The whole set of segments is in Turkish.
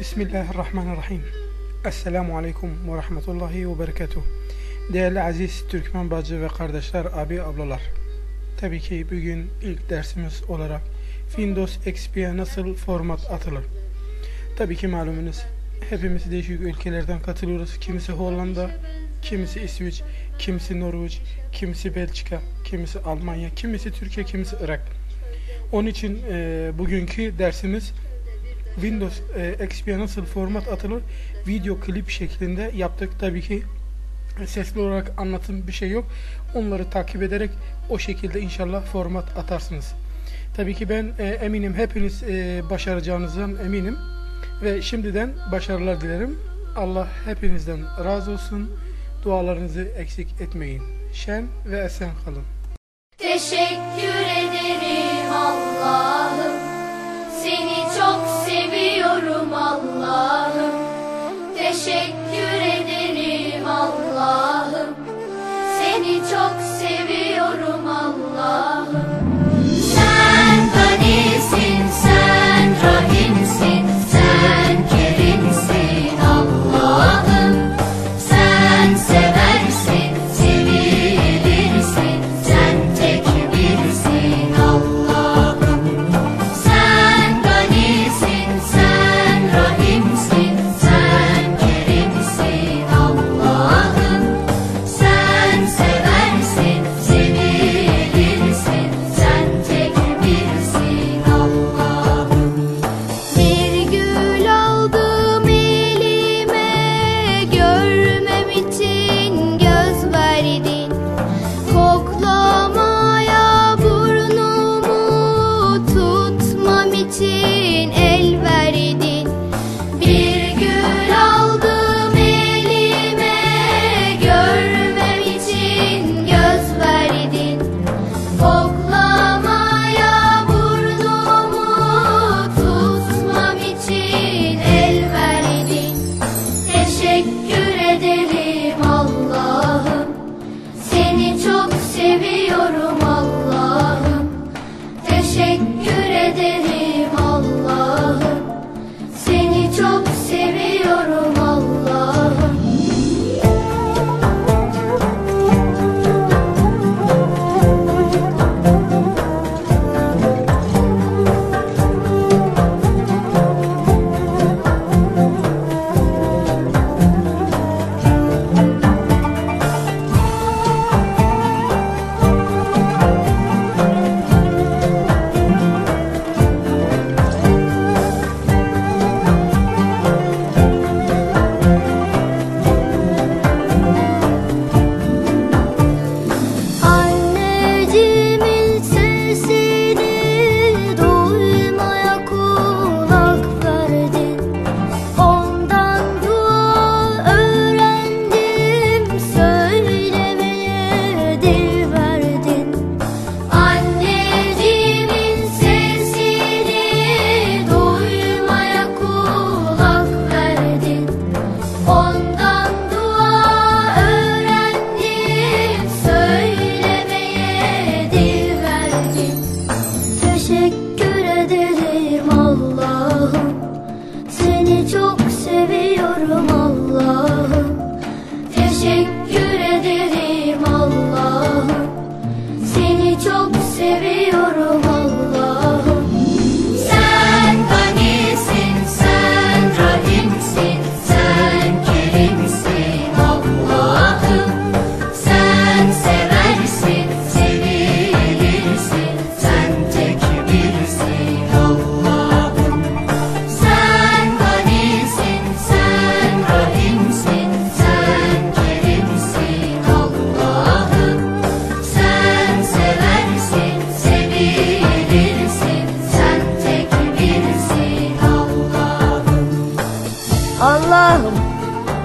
Bismillahirrahmanirrahim. Esselamu Aleyküm ve Rahmetullahi ve Berekatuhu. Değerli aziz Türkmen bacı ve kardeşler, abi ablalar. Tabii ki bugün ilk dersimiz olarak Windows XP'ye nasıl format atılır? Tabii ki malumunuz hepimiz değişik ülkelerden katılıyoruz. Kimisi Hollanda, kimisi İsviç, kimisi Norveç, kimisi Belçika, kimisi Almanya, kimisi Türkiye, kimisi Irak. Onun için e, bugünkü dersimiz Windows e, XP'ye nasıl format atılır video klip şeklinde yaptık. Tabii ki sesli olarak anlatım bir şey yok. Onları takip ederek o şekilde inşallah format atarsınız. Tabii ki ben e, eminim hepiniz e, başaracağınızdan eminim. Ve şimdiden başarılar dilerim. Allah hepinizden razı olsun. Dualarınızı eksik etmeyin. Şen ve esen kalın. Teşekkür ederim Allah'ım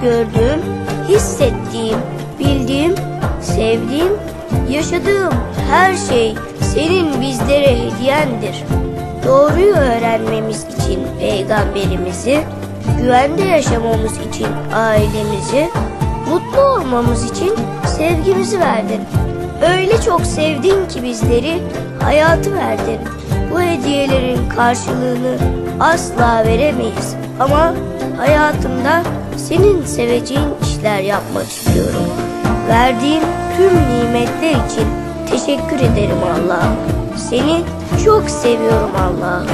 gördüğüm, hissettiğim, bildiğim, sevdiğim, yaşadığım her şey senin bizlere hediyendir. Doğruyu öğrenmemiz için peygamberimizi, güvende yaşamamız için ailemizi, mutlu olmamız için sevgimizi verdin. Öyle çok sevdin ki bizleri hayatı verdin. Bu hediyelerin karşılığını asla veremeyiz. Ama hayatımda senin seveceğin işler yapmak istiyorum. Verdiğin tüm nimetler için teşekkür ederim Allah'ım. Seni çok seviyorum Allah'ım.